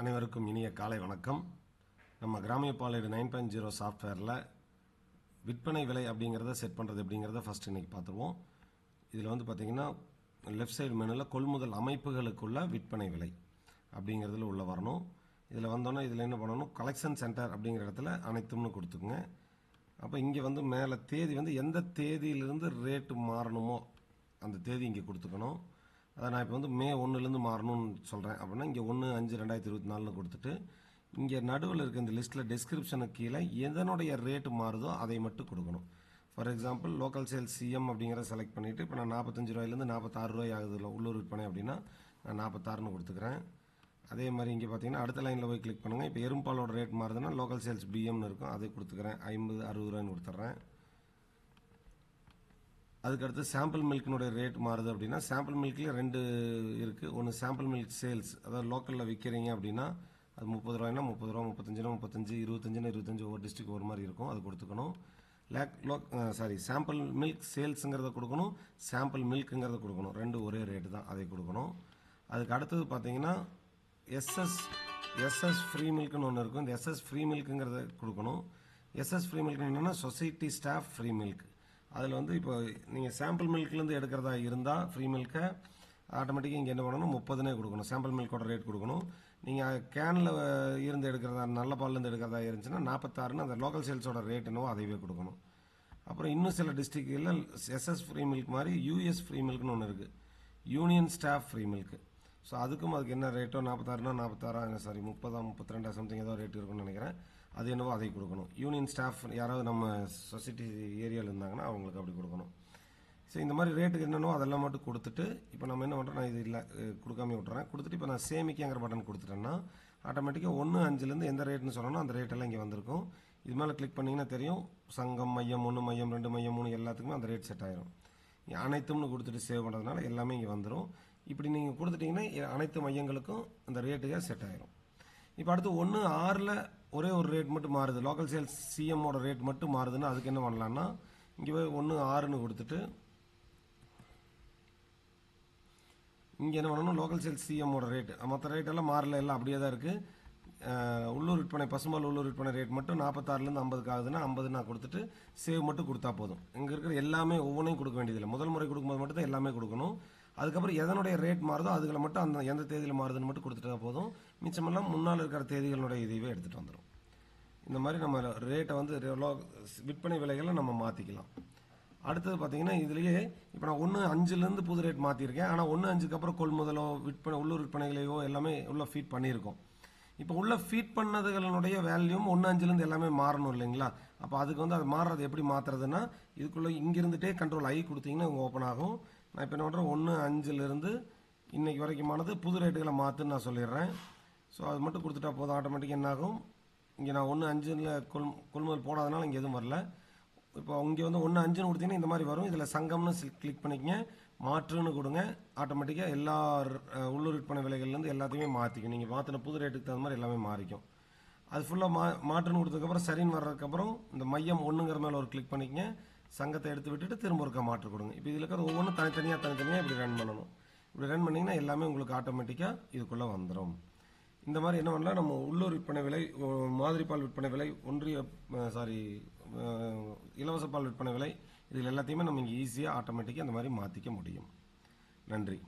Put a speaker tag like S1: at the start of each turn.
S1: அனைவருக்கும் இனிய காலை வணக்கம். நம்ம கிராமிய பாலேடு நைன் பாயிண்ட் ஜீரோ சாஃப்ட்வேரில் விற்பனை விலை அப்படிங்கிறத செட் பண்ணுறது அப்படிங்கிறத ஃபஸ்ட் இன்னைக்கு பார்த்துருவோம். இதில் வந்து பார்த்தீங்கன்னா லெஃப்ட் சைடு மெனுவில் கொள்முதல் அமைப்புகளுக்குள்ள விற்பனை விலை அப்படிங்கிறதுல உள்ளே வரணும். இதில் வந்தோன்னே இதில் என்ன பண்ணணும்? கலெக்ஷன் சென்டர் அப்படிங்கிற இடத்துல அனைத்தும்னு கொடுத்துக்குங்க. அப்போ இங்கே வந்து மேலே தேதி வந்து எந்த தேதியிலிருந்து ரேட்டு மாறணுமோ அந்த தேதி இங்கே கொடுத்துக்கணும். அதை நான் இப்போ வந்து மே ஒன்றுலேருந்து மாறணும்னு சொல்கிறேன் அப்படின்னா இங்கே ஒன்று அஞ்சு ரெண்டாயிரத்தி இருபத்தி நாலுன்னு கொடுத்துட்டு இங்கே நடுவில் இருக்க இந்த லிஸ்ட்டில் டிஸ்கிரிப்ஷனுக்கு கீழே எதனுடைய ரேட்டு மாறுதோ அதை மட்டும் கொடுக்கணும். For example local sales CM அப்படிங்கிறத செலக்ட் பண்ணிவிட்டு இப்போ நான் நாற்பத்தஞ்சு ரூபாயிலேருந்து நாற்பத்தாறு ரூபாய் ஆகுது இல்லை உள்ளூர் விற்பனை அப்படின்னா நான் நாற்பத்தாறுன்னு கொடுத்துக்கிறேன். அதே மாதிரி இங்கே பார்த்தீங்கன்னா அடுத்த லைனில் போய் கிளிக் பண்ணுங்கள் இப்போ எறும்பாலோட ரேட் மாறுதுன்னா லோக்கல் சேல்ஸ் பிஎம்னு இருக்கும். அதை கொடுத்துக்கிறேன். ஐம்பது அறுபது ரூபாய்னு கொடுத்துட்றேன். அதுக்கடுத்து சாம்பிள் மில்க்கினுடைய ரேட் மாறுது அப்படின்னா சாம்பிள் மில்க்லேயே ரெண்டு இருக்குது ஒன்று சாம்பிள் மில்க் சேல்ஸ் அதாவது லோக்கலில் விற்கிறீங்க அப்படின்னா அது முப்பது ரூபாய்னா முப்பது ரூபா முப்பத்தஞ்சுனா முப்பத்தஞ்சு இருபத்தஞ்சுனா இருபத்தஞ்சு ஒவ்வொரு டிஸ்ட்ரிக் ஒரு மாதிரி இருக்கும் அது கொடுத்துக்கணும். லேக் லோக் சாரி சாம்பிள் மில்க் சேல்ஸுங்கிறத கொடுக்கணும் சாம்பிள் மில்க்குங்கிறத கொடுக்கணும். ரெண்டு ஒரே ரேட்டு தான் அதை கொடுக்கணும். அதுக்கு அடுத்தது பார்த்தீங்கன்னா எஸ்எஸ் எஸ்எஸ் ஃப்ரீ மில்க்னு ஒன்று இருக்கும். இந்த எஸ்எஸ் ஃப்ரீ மில்க்குங்கிறத கொடுக்கணும். எஸ்எஸ் ஃப்ரீ மில்க் என்னென்னா சொசைட்டி ஸ்டாஃப் ஃப்ரீ மில்க் அதில் வந்து இப்போ நீங்கள் சாம்பிள் மில்க்லேருந்து எடுக்கிறதா இருந்தால் ஃப்ரீ மில்க்கை ஆட்டோமேட்டிக்காக இங்கே என்ன பண்ணணும்? முப்பதுனே கொடுக்கணும். சாம்பிள் மில்கோட ரேட் கொடுக்கணும். நீங்கள் கேனில் இருந்து எடுக்கிறதா நல்ல பால்லேருந்து எடுக்கிறதா இருந்துச்சுன்னா நாற்பத்தாறுன்னு அந்த லோக்கல் சேல்ஸோட ரேட் என்னவோ அதைவே கொடுக்கணும். அப்புறம் இன்னும் சில டிஸ்ட்ரிக்டில் எஸ்எஸ் ஃப்ரீ மில்க் மாதிரி யூஎஸ் ஃப்ரீ மில்க்னு ஒன்று இருக்குது union staff free milk so அதுக்கும் அதுக்கு என்ன ரேட்டோ நாற்பத்தாறுனா நாற்பத்தாறா சாரி முப்பதா முப்பத்தி ரெண்டா சம்திங் ஏதோ ரேட் இருக்குன்னு நினைக்கிறேன். அது என்னவோ அதை கொடுக்கணும். யூனியன் ஸ்டாஃப் யாராவது நம்ம சொசைட்டி ஏரியாவில் இருந்தாங்கன்னா அவங்களுக்கு அப்படி கொடுக்கணும். ஸோ இந்த மாதிரி ரேட்டுக்கு என்னென்னோ அதெல்லாம் மட்டும் கொடுத்துட்டு இப்போ நம்ம என்ன பண்ணுறோம் நான் இது இல்லை கொடுக்காம விட்டுறேன். கொடுத்துட்டு இப்போ நான் சேமிக்கங்கிற பட்டன் கொடுத்துட்டேன்னா ஆட்டோமேட்டிக்காக ஒன்று அஞ்சுலேருந்து எந்த ரேட்னு சொல்லணும் அந்த ரேட்டெல்லாம் இங்கே வந்திருக்கும். இது மேலே கிளிக் பண்ணிங்கன்னா தெரியும் சங்கம் மையம் ஒன்று மையம் ரெண்டு மையம் மூணு எல்லாத்துக்குமே அந்த ரேட் செட் ஆயிரும். அனைத்தும்னு கொடுத்துட்டு சேவ் பண்ணுறதுனால எல்லாமே இங்கே வந்துடும் இப்படி நீங்கள் கொடுத்துட்டிங்கன்னா அனைத்து மையங்களுக்கும் அந்த ரேட்டுக்காக செட் ஆயிரும். இப்போ அடுத்து ஒன்று ஆறில் ஒரே ஒரு ரேட் மட்டும் மாறுது. லோக்கல் சேல்ஸ் சிஎம்மோட ரேட் மட்டும் மாறுதுன்னா அதுக்கு என்ன பண்ணலான்னா இங்கே போய் ஒன்று ஆறுன்னு கொடுத்துட்டு இங்கே என்ன பண்ணணும்? லோக்கல் சேல்ஸ் சிஎம்மோட ரேட்டு மற்ற ரேட் எல்லாம் மாறல எல்லாம் அப்படியே தான் இருக்குது உள்ளூர் விற்பனை பசும்பால் உள்ளூர் விற்பனை ரேட் மட்டும் நாற்பத்தாறுலேருந்து ஐம்பதுக்கு ஆகுதுன்னா ஐம்பது நான் கொடுத்துட்டு சேவ் மட்டும் கொடுத்தா போதும். இங்கே இருக்கிற எல்லாமே ஒவ்வொன்றையும் கொடுக்க வேண்டியதில்லை. முதல் முறை கொடுக்கும்போது மட்டும் தான் எல்லாமே கொடுக்கணும். அதுக்கப்புறம் எதனுடைய ரேட் மாறுதோ அதுகளை மட்டும் அந்த எந்த தேதியில் மாறுதுன்னு மட்டும் கொடுத்துட்டா போதும். மிச்சமெல்லாம் முன்னால் இருக்கிற தேதிகளுடைய இதுவே எடுத்துகிட்டு வந்துடும் இந்த மாதிரி நம்ம ரேட்டை வந்து விற்பனை விலைகளை நம்ம மாற்றிக்கலாம் அடுத்தது பார்த்தீங்கன்னா இதுலேயே இப்போ நான் ஒன்று அஞ்சுலேருந்து புது ரேட் மாற்றிருக்கேன் ஆனால் ஒன்று அஞ்சுக்கு அப்புறம் கொள்முதலோ விற்பனை உள்ளூர் விற்பனைகளையோ எல்லாமே உள்ள ஃபீட் பண்ணியிருக்கோம். இப்போ உள்ள ஃபீட் பண்ணதுகளுடைய வேல்யூம் ஒன்று அஞ்சுலேருந்து எல்லாமே மாறணும் இல்லைங்களா? அப்போ அதுக்கு வந்து அது மாறுறது எப்படி மாற்றுறதுன்னா இதுக்குள்ளே இங்கிருந்துட்டே கண்ட்ரோல் ஐ கொடுத்தீங்கன்னா ஓப்பன் ஆகும். நான் இப்போ என்ன பண்ணுறேன் ஒன்று அஞ்சுலேருந்து இன்னைக்கு வரைக்குமானது புது ரேட்டுகளை மாற்றுன்னு நான் சொல்லிடுறேன். ஸோ அது மட்டும் கொடுத்துட்டா போதும். ஆட்டோமேட்டிக்காக என்ன ஆகும் இங்கே நான் ஒன்று அஞ்சில் கொள் கொள்முதல் போடாதனால இங்கே எதுவும் வரல. இப்போ இங்கே வந்து ஒன்று அஞ்சுன்னு கொடுத்தீங்கன்னா இந்த மாதிரி வரும். இதில் சங்கம்னு கிளிக் பண்ணிக்கங்க. மாற்றுன்னு கொடுங்க. ஆட்டோமேட்டிக்காக எல்லா உள்ளூர் விற்பனை விலைகள்லேருந்து எல்லாத்தையுமே மாற்றிக்கும் நீங்கள் மாற்றின புது ரேட்டுக்கு தகுந்த மாதிரி எல்லாமே மாறிக்கும். அது ஃபுல்லாக மா மாற்றுன்னு கொடுத்ததுக்கப்புறம் சரின்னு வர்றதுக்கப்புறம் இந்த மையம் ஒன்றுங்கிற மேலே ஒரு கிளிக் பண்ணிக்கங்க. சங்கத்தை எடுத்து விட்டுட்டு திரும்ப ஒருக்கா மாற்று கொடுங்க. இப்போ இதில் இருக்கிற ஒவ்வொன்றும் தனித்தனியாக தனித்தனியாக இப்படி ரன் பண்ணணும். இப்படி ரன் பண்ணிங்கன்னா எல்லாமே உங்களுக்கு ஆட்டோமேட்டிக்காக இதுக்குள்ளே வந்துடும் இந்த மாதிரி என்ன பண்ணலாம்? நம்ம உள்ளூர் விற்பனை விலை மாதிரி பால் விற்பனை விலை ஒன்றிய சாரி இலவச பால் விற்பனை விலை இதில் எல்லாத்தையுமே நம்ம இங்கே ஈஸியாக ஆட்டோமேட்டிக்காக அந்த மாதிரி மாற்றிக்க முடியும். நன்றி.